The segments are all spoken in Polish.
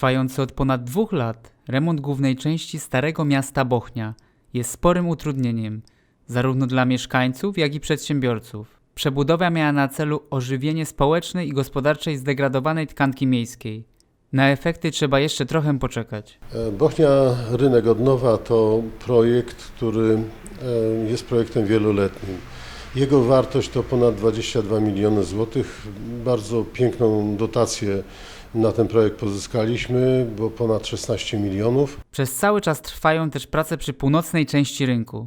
Trwający od ponad dwóch lat remont głównej części Starego Miasta Bochnia jest sporym utrudnieniem zarówno dla mieszkańców, jak i przedsiębiorców. Przebudowa miała na celu ożywienie społecznej i gospodarczej zdegradowanej tkanki miejskiej. Na efekty trzeba jeszcze trochę poczekać. E, Bochnia Rynek od Nowa to projekt, który e, jest projektem wieloletnim. Jego wartość to ponad 22 miliony złotych. Bardzo piękną dotację na ten projekt pozyskaliśmy, bo ponad 16 milionów. Przez cały czas trwają też prace przy północnej części rynku.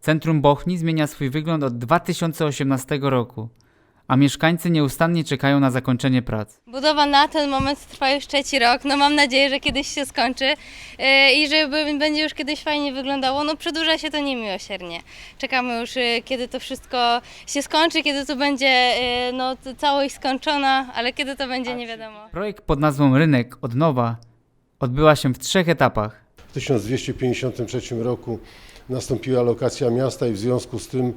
Centrum Bochni zmienia swój wygląd od 2018 roku, a mieszkańcy nieustannie czekają na zakończenie prac. Budowa na ten moment trwa już trzeci rok. No mam nadzieję, że kiedyś się skończy e, i że b- będzie już kiedyś fajnie wyglądało. No przedłuża się to niemiłosiernie. Czekamy już, e, kiedy to wszystko się skończy, kiedy to będzie e, no, t- całość skończona, ale kiedy to będzie nie wiadomo. Projekt pod nazwą Rynek od nowa odbyła się w trzech etapach. W 1253 roku nastąpiła lokacja miasta i w związku z tym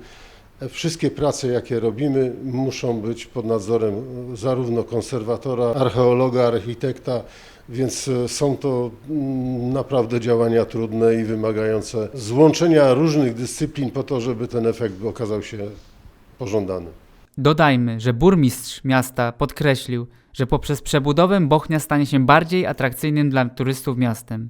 wszystkie prace, jakie robimy, muszą być pod nadzorem zarówno konserwatora, archeologa, architekta, więc e, są to mm, naprawdę działania trudne i wymagające złączenia różnych dyscyplin po to, żeby ten efekt okazał się pożądany. Dodajmy, że burmistrz miasta podkreślił, że poprzez przebudowę Bochnia stanie się bardziej atrakcyjnym dla turystów miastem.